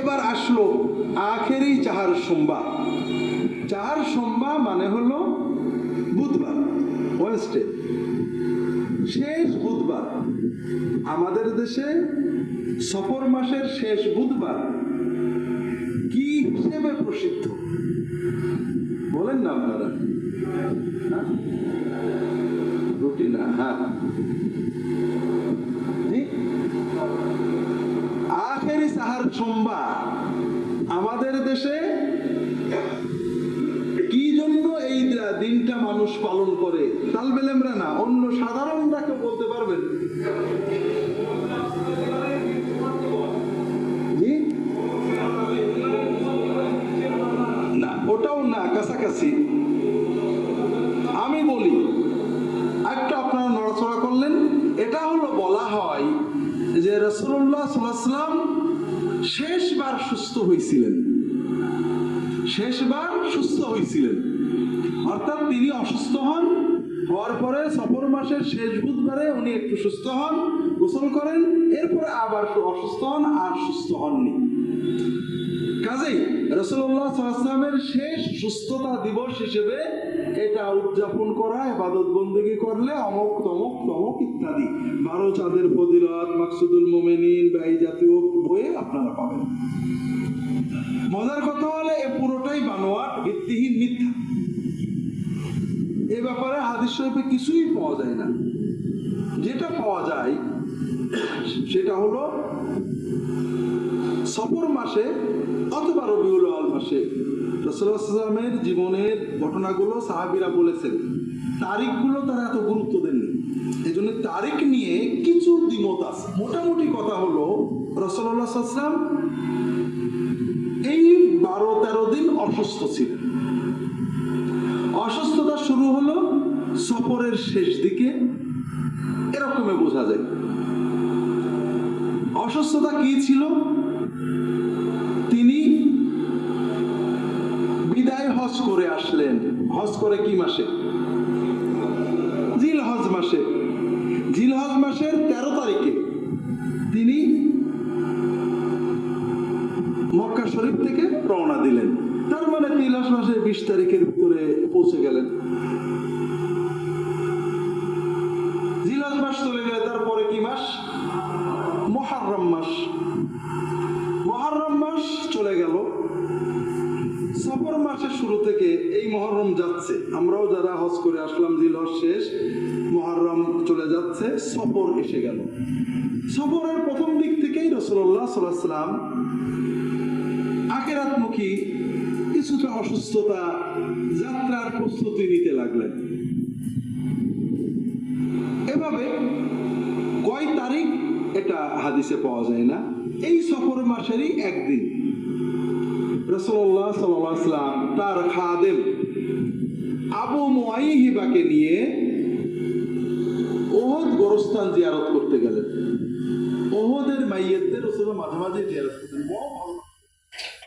এবার আসলো আখেরি চাহার সোমবার চাহার সোমবার মানে হলো বুধবার, ওয়েনসডে। শেষ বুধবার। আমাদের দেশে সফর মাসের শেষ বুধবার কি হিসেবে প্রসিদ্ধ? বলেন না আপনারা। হ্যাঁ? রুটি না হ্যাঁ। সোমবার। আমাদের দেশে কি জন্য এই দিনটা মানুষ পালন করে? তালবেলেমরা না, অন্য সাধারণরা কেউ বলতে পারবেন? না। ওটাও না, কাছাকাছি। আমি বলি, একটা আপনারা নড়াচড়া করলেন। এটা হলো বলা হয় যে রসুল্লাহ সাল্লাম শেষবার সুস্থ হয়েছিলেন শেষবার সুস্থ হয়েছিলেন অর্থাৎ তিনি অসুস্থ হন, হওয়ার পরে সফর মাসের শেষ বুধবারে উনি একটু সুস্থ হন, গোসল করেন, এরপরে আবার অসুস্থ হন আর সুস্থ হননি। কাজেই রসুল্লাহ সাল্লামের শেষ সুস্থতা দিবস হিসেবে এটা উদযাপন করা এবাদত বন্দী করলে অমক তমক তমক ইত্যাদি। বারো চাঁদের ফদিলত মাকসুদুল মোমেনিন আপনারা পাবেন। মজার কথা হলে এ পুরোটাই বানোয়াট ভিত্তিহীন মিথ্যা। এ ব্যাপারে হাদিস শরীফে কিছুই পাওয়া যায় না। যেটা পাওয়া যায়, সেটা হলো সফর মাসে অথবা রবিউল আল মাসে রসুলামের জীবনের ঘটনাগুলো সাহাবিরা বলেছেন। তারিখগুলো তারা এত গুরুত্ব দেননি। এই জন্য তারিখ নিয়ে কিছু দ্বিমত আছে। মোটামুটি কথা হলো রসল্লাহাম এই বারো তেরো দিন অসুস্থ ছিলেন। অসুস্থতা শুরু হলো সফরের শেষ দিকে। এরকমে বোঝা যায়। অসুস্থতা কি ছিল? তিনি বিদায় হজ করে আসলেন। হজ করে কি মাসে? জিল হজ মাসে। জিল হজ মাসের রওনা দিলেন। তার মানে তিলাস মাসের বিশ তারিখের ভিতরে পৌঁছে গেলেন। মাস মাস? মহারম মাস। মাস চলে সফর মাসের শুরু থেকে এই যাচ্ছে। আমরাও যারা হজ করে আসলাম জিল শেষ, মহরম চলে যাচ্ছে, সফর এসে গেল। সফরের প্রথম দিক থেকেই রসল্লাহ সাল্লাম আকেরাতমুখী কিছুটা অসুস্থতা যাত্রার প্রস্তুতি নিতে লাগলেন। এভাবে কয় তারিখ এটা হাদিসে পাওয়া যায় না, এই সফর মাসেরই একদিন। রসল্লাহ সাল্লাম তার খাদেম আবু মুআইহিবাকে নিয়ে ওহদ গোরস্থান জিয়ারত করতে গেলেন। ওহদের মাইয়েতদের রসুল মাঝে মাঝে জিয়ারত করতেন। বড় ভালো।